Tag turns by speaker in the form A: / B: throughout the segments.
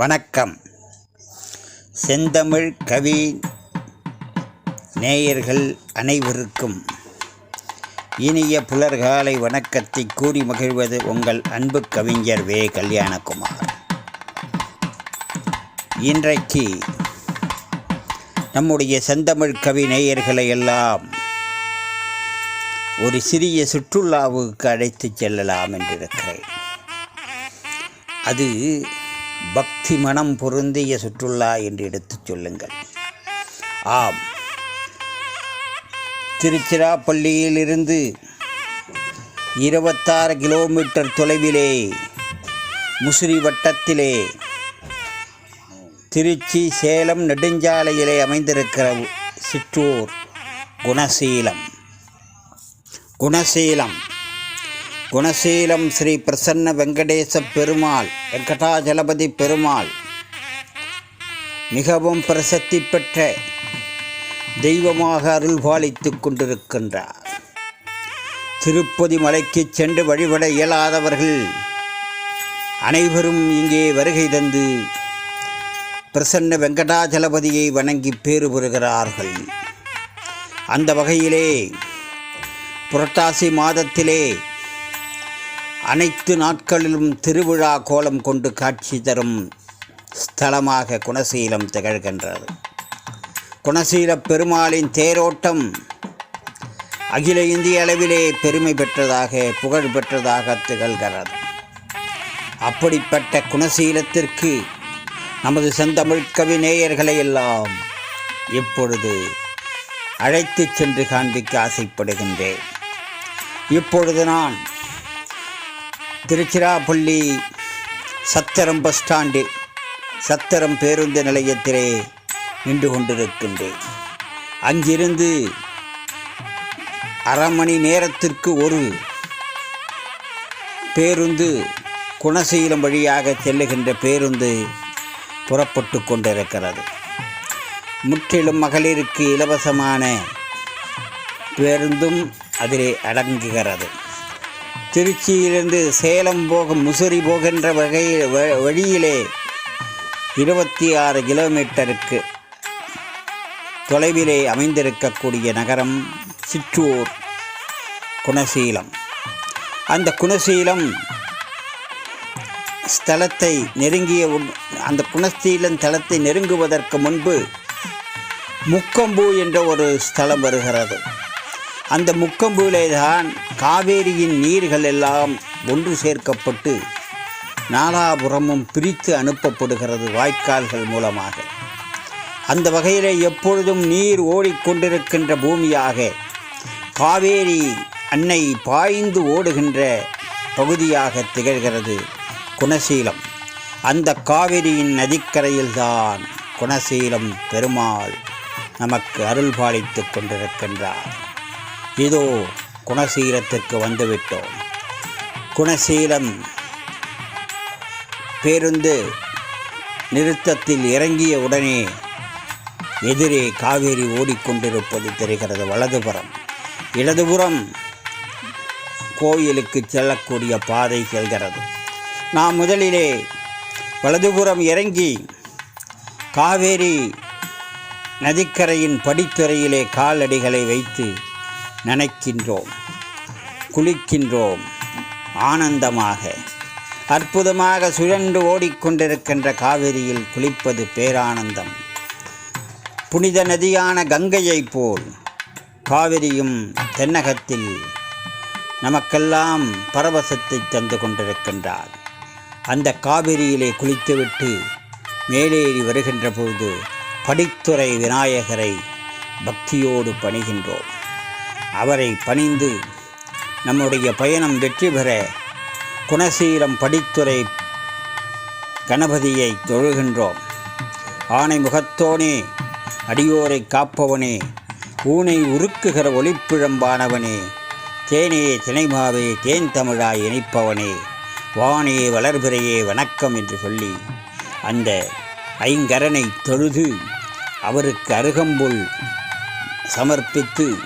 A: வணக்கம். செந்தமிழ் கவி நேயர்கள் அனைவருக்கும் இனிய புலர்காலை வணக்கத்தை கூறி மகிழ்வது உங்கள் அன்பு கவிஞர் வே. கல்யாணகுமார். இன்றைக்கு நம்முடைய செந்தமிழ் கவி நேயர்களை எல்லாம் ஒரு சிறிய சுற்றுலாவுக்கு அழைத்துச் செல்லலாம் என்றிருக்கிறேன். அது பக்தி மனம் பொருந்திய சுற்றுலா என்று எடுத்துச் சொல்லுங்கள். ஆம். திருச்சிராப்பள்ளியிலிருந்து இருபத்தாறு கிலோமீட்டர் தொலைவிலே முசிறி வட்டத்திலே திருச்சி சேலம் நெடுஞ்சாலையிலே அமைந்திருக்கிற சிற்றூர் குணசீலம். குணசீலம். குணசீலம் ஸ்ரீ பிரசன்ன வெங்கடேச பெருமாள் வெங்கடாஜலபதி பெருமாள். மிகவும் பிரசித்தி பெற்ற தெய்வமாக அருள் பாலித்து கொண்டிருக்கின்றார். திருப்பதி மலைக்கு சென்று வழிபட இயலாதவர்கள் அனைவரும் இங்கே வருகை தந்து பிரசன்ன வெங்கடாஜலபதியை வணங்கி பேறு பெறுகிறார்கள் அந்த வகையிலே புரட்டாசி மாதத்திலே அனைத்து நாட்களிலும் திருவிழா கோலம் கொண்டு காட்சி தரும் ஸ்தலமாக குணசீலம் திகழ்கின்றது. குணசீல பெருமாளின் தேரோட்டம் அகில இந்திய அளவிலே பெருமை பெற்றதாக புகழ் பெற்றதாக திகழ்கிறது. அப்படிப்பட்ட குணசீலத்திற்கு நமது செந்தமிழ் கவி நேயர்களை எல்லாம் இப்பொழுது அழைத்துச் சென்று காண்பிக்க ஆசைப்படுகின்றேன். இப்பொழுது நான் திருச்சிராப்பள்ளி சத்திரம் பஸ் ஸ்டாண்டு சத்திரம் பேருந்து நிலையத்திலே நின்று கொண்டிருக்கின்றேன். அங்கிருந்து அரை மணி நேரத்திற்கு ஒரு பேருந்து குணசீலம் வழியாக செல்லுகின்ற பேருந்து புறப்பட்டு கொண்டிருக்கிறது. முற்றிலும் மகளிருக்கு இலவசமான பேருந்தும் அதிலே அடங்குகிறது. திருச்சியிலிருந்து சேலம் போகும் முசிறி போகின்ற வகை வ- வழியிலே இருபத்தி ஆறு கிலோமீட்டருக்கு தொலைவிலே அமைந்திருக்கக்கூடிய நகரம் சிற்றூர் குணசீலம். அந்த குணசீலம் ஸ்தலத்தை நெருங்கிய அந்த குணசீலம் தலத்தை நெருங்குவதற்கு முன்பு முக்கம்பு என்ற ஒரு ஸ்தலம் வருகிறது. அந்த முக்கம்புவிலே தான் காவேரியின் நீர்கள் எல்லாம் ஒன்று சேர்க்கப்பட்டு நாலாபுறமும் பிரித்து அனுப்பப்படுகிறது வாய்க்கால்கள் மூலமாக. அந்த வகையிலே எப்பொழுதும் நீர் ஓடிக்கொண்டிருக்கின்ற பூமியாக காவேரி அன்னை பாய்ந்து ஓடுகின்ற பகுதியாக திகழ்கிறது குணசீலம். அந்த காவிரியின் நதிக்கரையில்தான் குணசீலம் பெருமாள் நமக்கு அருள் பாலித்துக் கொண்டிருக்கின்றார். இதோ குணசீலத்திற்கு வந்துவிட்டோம். குணசீலம் பேருந்து நிறுத்தத்தில் இறங்கிய உடனே எதிரே காவேரி ஓடிக்கொண்டிருப்பது தெரிகிறது. வலதுபுறம் இடதுபுறம் கோயிலுக்கு செல்லக்கூடிய பாதை செல்கிறது. நாம் முதலிலே வலதுபுறம் இறங்கி காவேரி நதிக்கரையின் படித்துறையிலே காலடிகளை வைத்து நினைக்கின்றோம் குளிக்கின்றோம் ஆனந்தமாக அற்புதமாக சுழன்று ஓடிக்கொண்டிருக்கின்ற காவிரியில் குளிப்பது பேரானந்தம். புனித நதியான கங்கையைப் போல் காவிரியும் தென்னகத்தில் நமக்கெல்லாம் பரவசத்தை தந்து கொண்டிருக்கின்றார். அந்த காவிரியிலே குளித்துவிட்டு மேலேறி வருகின்ற பொழுது படித்துறை விநாயகரை பக்தியோடு பணிகின்றோம். அவரை பணிந்து நம்முடைய பயணம் வெற்றி பெற குணசீலம் படித்துறை கணபதியை தொழுகின்றோம். ஆணை முகத்தோனே அடியோரை காப்பவனே ஊனை உருக்குகிற ஒளிப்பிழம்பானவனே தேனே திணைமாவே தேன் தமிழாய் இணைப்பவனே வானே வளர்பிறையே வணக்கம் என்று சொல்லி அந்த ஐங்கரனை தொழுது அவருக்கு அருகம்புல் சமர்ப்பித்து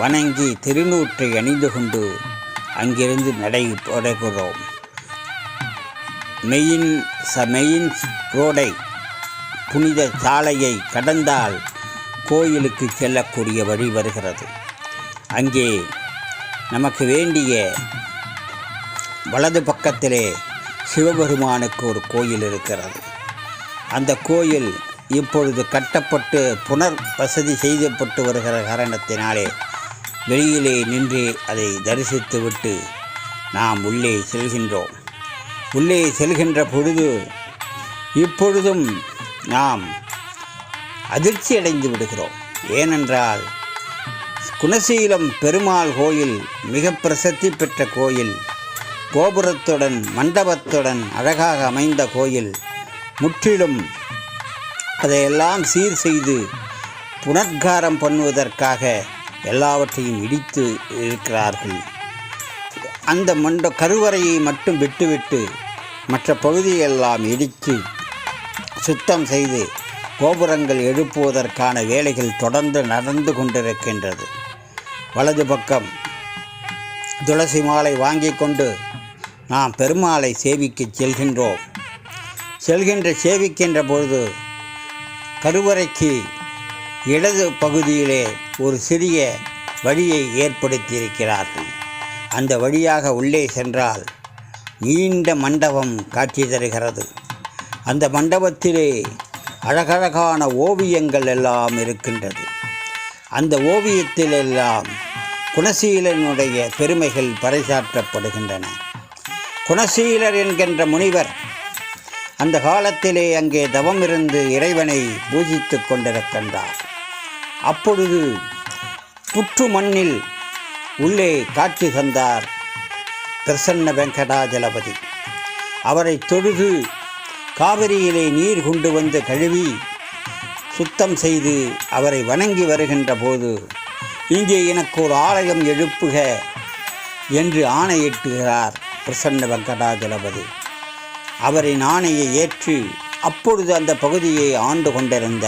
A: வணங்கி திருநூற்றை அணிந்து கொண்டு அங்கிருந்து நடை தொடர்கிறோம். மெயின் ச மெயின் ரோடை புனித சாலையை கடந்தால் கோயிலுக்கு செல்லக்கூடிய வழி வருகிறது. அங்கே நமக்கு வேண்டிய வலது பக்கத்திலே சிவபெருமானுக்கு ஒரு கோயில் இருக்கிறது. அந்த கோயில் இப்பொழுது கட்டப்பட்டு புனர் வசதி செய்யப்பட்டு வருகிற காரணத்தினாலே வெளியிலே நின்று அதை தரிசித்துவிட்டு நாம் உள்ளே செல்கின்றோம். உள்ளே செல்கின்ற பொழுது இப்பொழுதும் நாம் அதிர்ச்சி அடைந்து விடுகிறோம். ஏனென்றால் குணசீலம் பெருமாள் கோயில் மிக பிரசித்தி பெற்ற கோயில். கோபுரத்துடன் மண்டபத்துடன் அழகாக அமைந்த கோயில். முற்றிலும் அதையெல்லாம் சீர் செய்து புனர்காரம் பண்ணுவதற்காக எல்லாவற்றையும் இடித்து இருக்கிறார்கள். அந்த மண்ட கருவறையை மட்டும் விட்டுவிட்டு மற்ற பகுதியெல்லாம் இடித்து சுத்தம் செய்து கோபுரங்கள் எழுப்புவதற்கான வேலைகள் தொடர்ந்து நடந்து கொண்டிருக்கின்றது. வலது பக்கம் துளசி மாலை வாங்கி கொண்டு நாம் பெருமாளை சேவிக்க செல்கின்றோம். செல்கின்ற சேவிக்கின்ற பொழுது கருவறைக்கு இடது பகுதியிலே ஒரு சிறிய வழியை ஏற்படுத்தியிருக்கிறார்கள். அந்த வழியாக உள்ளே சென்றால் நீண்ட மண்டபம் காட்சி தருகிறது. அந்த மண்டபத்திலே அழகழகான ஓவியங்கள் எல்லாம் இருக்கின்றது. அந்த ஓவியத்திலெல்லாம் குணசீலனுடைய பெருமைகள் பறைசாற்றப்படுகின்றன. குணசீலர் என்கின்ற முனிவர் அந்த காலத்திலே அங்கே தவமிருந்து இறைவனை பூஜித்து கொண்டிருக்கின்றார். அப்பொழுது புற்று மண்ணில் உள்ளே காட்சி தந்தார் பிரசன்ன வெங்கடாஜலபதி. அவரை தொழுது காவிரியிலே நீர் கொண்டு வந்து கழுவி சுத்தம் செய்து அவரை வணங்கி வருகின்ற போது இங்கே எனக்கு ஒரு ஆலயம் எழுப்புக என்று ஆணையிட்டுகிறார் பிரசன்ன வெங்கடாஜலபதி. அவரின் ஆணையை ஏற்று அப்பொழுது அந்த பகுதியை ஆண்டு கொண்டிருந்த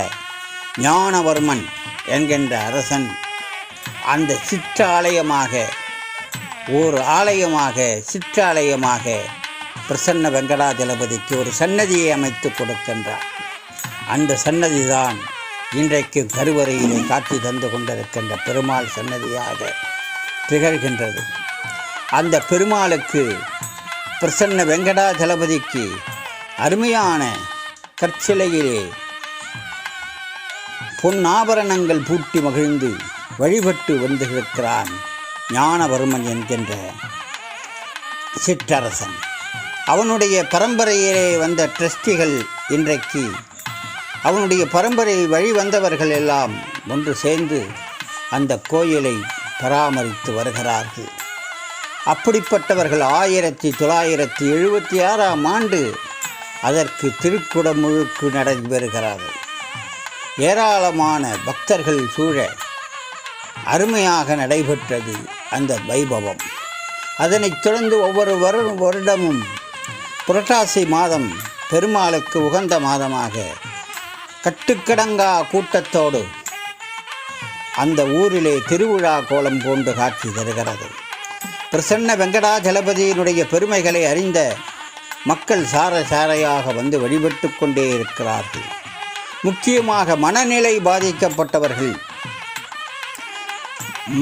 A: ஞானவர்மன் என்கின்ற அரசன் அந்த சிற்றாலயமாக ஓர் ஆலயமாக சிற்றாலயமாக பிரசன்ன வெங்கடாஜலபதிக்கு ஒரு சன்னதியை அமைத்து கொடுக்கின்றார். அந்த சன்னதி தான் இன்றைக்கு கருவறையிலே காட்சி தந்து கொண்டிருக்கின்ற பெருமாள் சன்னதியாக திகழ்கின்றது. அந்த பெருமாளுக்கு பிரசன்ன வெங்கடாஜலபதிக்கு அருமையான கற்சிலையிலே பொன்னாபரணங்கள் பூட்டி மகிழ்ந்து வழிபட்டு வந்திருக்கிறான் ஞானவர்மன் என்கின்ற சிற்றரசன். அவனுடைய பரம்பரையிலே வந்த ட்ரஸ்டிகள் இன்றைக்கு அவனுடைய பரம்பரை வழி வந்தவர்கள் எல்லாம் ஒன்று சேர்ந்து அந்த கோயிலை பராமரித்து வருகிறார்கள். அப்படிப்பட்டவர்கள் ஆயிரத்தி தொள்ளாயிரத்தி எழுபத்தி ஆறாம் ஆண்டு அதற்கு திருக்குடமுழுக்கு நடைபெறுகிறார்கள். ஏராளமான பக்தர்கள் சூழ அருமையாக நடைபெற்றது அந்த வைபவம். அதனைத் தொடர்ந்து ஒவ்வொரு வருடமும் புரட்டாசி மாதம் பெருமாளுக்கு உகந்த மாதமாக கட்டுக்கடங்கா கூட்டத்தோடு அந்த ஊரிலே திருவிழா கோலம் போன்று காட்சி தருகிறது. பிரசன்ன வெங்கடாஜலபதியினுடைய பெருமைகளை அறிந்த மக்கள் சார சாரையாக வந்து வழிபட்டு கொண்டே இருக்கிறார்கள். முக்கியமாக மனநிலை பாதிக்கப்பட்டவர்கள்.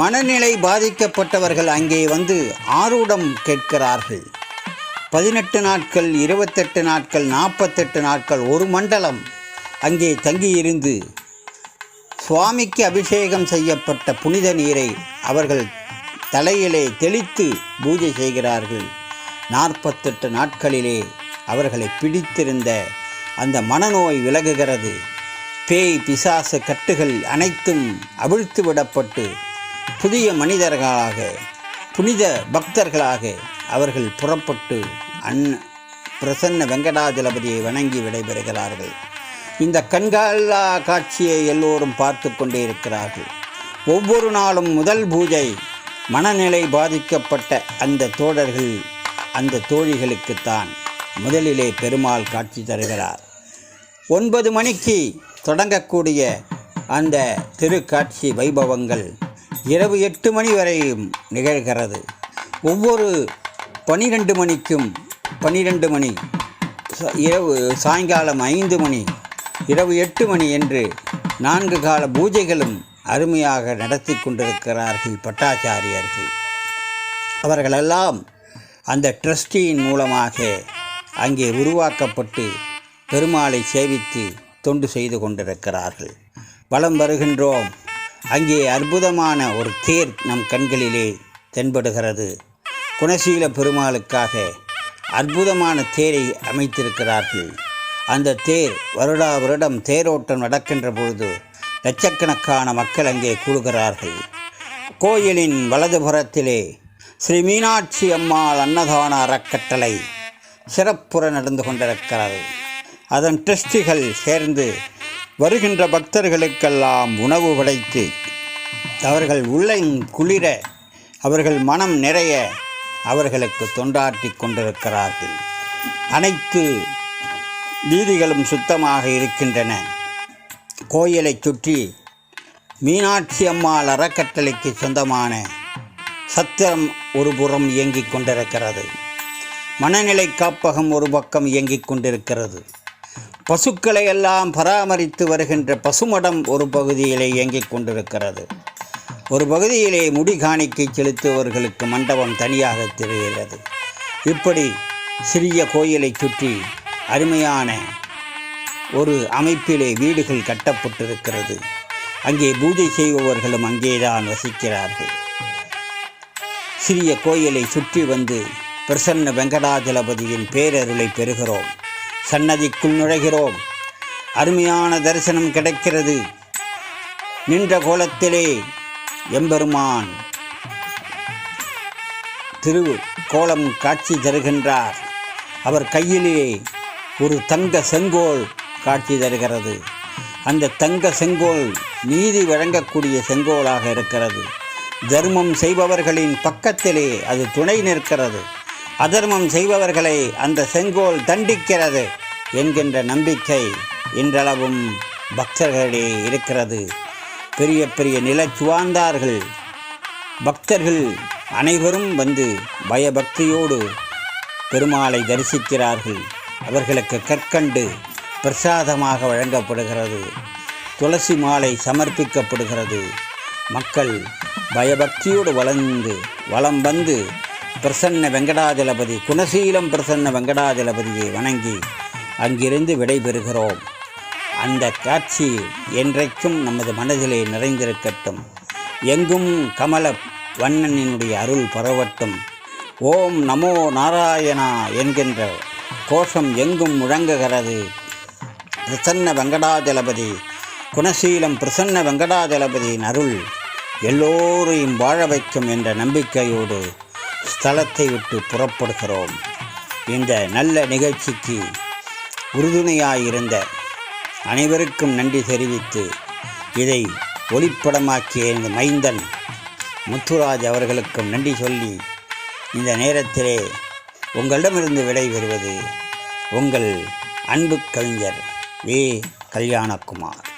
A: மனநிலை பாதிக்கப்பட்டவர்கள் அங்கே வந்து ஆரூடம் கேட்கிறார்கள். பதினெட்டு நாட்கள் இருபத்தெட்டு நாட்கள் நாற்பத்தெட்டு நாட்கள் ஒரு மண்டலம் அங்கே தங்கியிருந்து சுவாமிக்கு அபிஷேகம் செய்யப்பட்ட புனித நீரை அவர்கள் தலையிலே தெளித்து பூஜை செய்கிறார்கள். நாற்பத்தெட்டு நாட்களிலே அவர்களை பிடித்திருந்த அந்த மனநோய் விலகுகிறது. பேய் பிசாசு கட்டுகள் அனைத்தும் அவிழ்த்து விடப்பட்டு புதிய மனிதர்களாக புனித பக்தர்களாக அவர்கள் புறப்பட்டு அன் பிரசன்ன வெங்கடாஜலபதியை வணங்கி விடைபெறுகிறார்கள். இந்த கண்காலா காட்சியை எல்லோரும் பார்த்து கொண்டே இருக்கிறார்கள். ஒவ்வொரு நாளும் முதல் பூஜை மனநிலை பாதிக்கப்பட்ட அந்த தோழர்கள் அந்த தோழிகளுக்குத்தான் முதலிலே பெருமாள் காட்சி தருகிறார். ஒன்பது மணிக்கு தொடங்கக்கூடிய அந்த திருக்காட்சி வைபவங்கள் இரவு எட்டு மணி வரையும் நிகழ்கிறது. ஒவ்வொரு பனிரெண்டு மணிக்கும் பனிரெண்டு மணி ச- இரவு சாயங்காலம் ஐந்து மணி இரவு எட்டு மணி என்று நான்கு கால பூஜைகளும் அருமையாக நடத்தி கொண்டிருக்கிறார்கள் பட்டாச்சாரியர்கள். அவர்களெல்லாம் அந்த ட்ரஸ்டியின் மூலமாக அங்கே உருவாக்கப்பட்டு பெருமாளை சேவித்து தொண்டு செய்து கொண்டிருக்கிறார்கள். வலம் வருகின்றோம். அங்கே அற்புதமான ஒரு தேர் நம் கண்களிலே தென்படுகிறது. குணசீல பெருமாளுக்காக அற்புதமான தேரை அமைத்திருக்கிறார்கள். அந்த தேர் வருடா வருடம் தேரோட்டம் நடக்கின்ற பொழுது லட்சக்கணக்கான மக்கள் அங்கே கூடுகிறார்கள். கோயிலின் வலதுபுறத்திலே ஸ்ரீ மீனாட்சி அம்மாள் அன்னதான அறக்கட்டளை சிறப்புற நடந்து கொண்டிருக்கிறது. அதன் டிரஸ்டிகள் சேர்ந்து வருகின்ற பக்தர்களுக்கெல்லாம் உணவு படைத்து அவர்கள் உள்ளம் குளிர அவர்கள் மனம் நிறைய அவர்களுக்கு தொண்டாற்றி கொண்டிருக்கிறார்கள். அனைத்து வீதிகளும் சுத்தமாக இருக்கின்றன. கோயிலைச் சுற்றி மீனாட்சி அம்மாள் அறக்கட்டளைக்கு சொந்தமான சத்திரம் ஒரு புறம் இயங்கிக் கொண்டிருக்கிறது. மனநிலை காப்பகம் ஒரு பக்கம் இயங்கிக் கொண்டிருக்கிறது. பசுக்களை எல்லாம் பராமரித்து வருகின்ற பசுமடம் ஒரு பகுதியிலே இயங்கிக் கொண்டிருக்கிறது. ஒரு பகுதியிலே முடி காணிக்கை செலுத்துவர்களுக்கு மண்டபம் தனியாக தெரிகிறது. இப்படி சிறிய கோயிலை சுற்றி அருமையான ஒரு அமைப்பிலே வீடுகள் கட்டப்பட்டிருக்கிறது. அங்கே பூஜை செய்பவர்களும் அங்கேதான் வசிக்கிறார்கள். சிறிய கோயிலை சுற்றி வந்து பிரசன்ன வெங்கடாஜலபதியின் பேரருளை பெறுகிறோம். சன்னதிக்குள் நுழைகிறோம். அருமையான தரிசனம் கிடைக்கிறது. நின்ற கோலத்திலே எம்பெருமான் திரு கோலம் காட்சி தருகின்றார். அவர் கையிலே ஒரு தங்க செங்கோல் காட்சி தருகிறது. அந்த தங்க செங்கோல் நீதி வழங்கக்கூடிய செங்கோலாக இருக்கிறது. தர்மம் செய்பவர்களின் பக்கத்திலே அது துணை நிற்கிறது. அதர்மம் செய்பவர்களை அந்த செங்கோல் தண்டிக்கிறது என்கின்ற நம்பிக்கை இன்றளவும் பக்தர்களிடையே இருக்கிறது. பெரிய பெரிய நிலச்சுவார்ந்தார்கள் பக்தர்கள் அனைவரும் வந்து பயபக்தியோடு பெருமாளை தரிசிக்கிறார்கள். அவர்களுக்கு கற்கண்டு பிரசாதமாக வழங்கப்படுகிறது. துளசி மாலை சமர்ப்பிக்கப்படுகிறது. மக்கள் பயபக்தியோடு வளர்ந்து வலம் வந்து பிரசன்ன வெங்கடாஜலபதி குணசீலம் பிரசன்ன வெங்கடாஜலபதியை வணங்கி அங்கிருந்து விடைபெறுகிறோம். அந்த காட்சி என்றைக்கும் நமது மனதிலே நிறைந்திருக்கட்டும். எங்கும் கமல வண்ணனினுடைய அருள் பரவட்டும். ஓம் நமோ நாராயணா என்கின்ற கோஷம் எங்கும் முழங்குகிறது. பிரசன்ன வெங்கடாஜலபதி குணசீலம் பிரசன்ன வெங்கடாஜலபதியின் அருள் எல்லோரையும் வாழ வைக்கும் என்ற நம்பிக்கையோடு ஸ்தலத்தை விட்டு புறப்படுகிறோம். இந்த நல்ல நிகழ்ச்சிக்கு உறுதுணையாயிருந்த அனைவருக்கும் நன்றி தெரிவித்து இதை ஒளிப்படமாக்கிய இந்த மைந்தன் முத்துராஜ் அவர்களுக்கும் நன்றி சொல்லி இந்த நேரத்திலே உங்களிடமிருந்து விடைபெறுவது உங்கள் அன்பு கவிஞர் வே. கல்யாணகுமார்.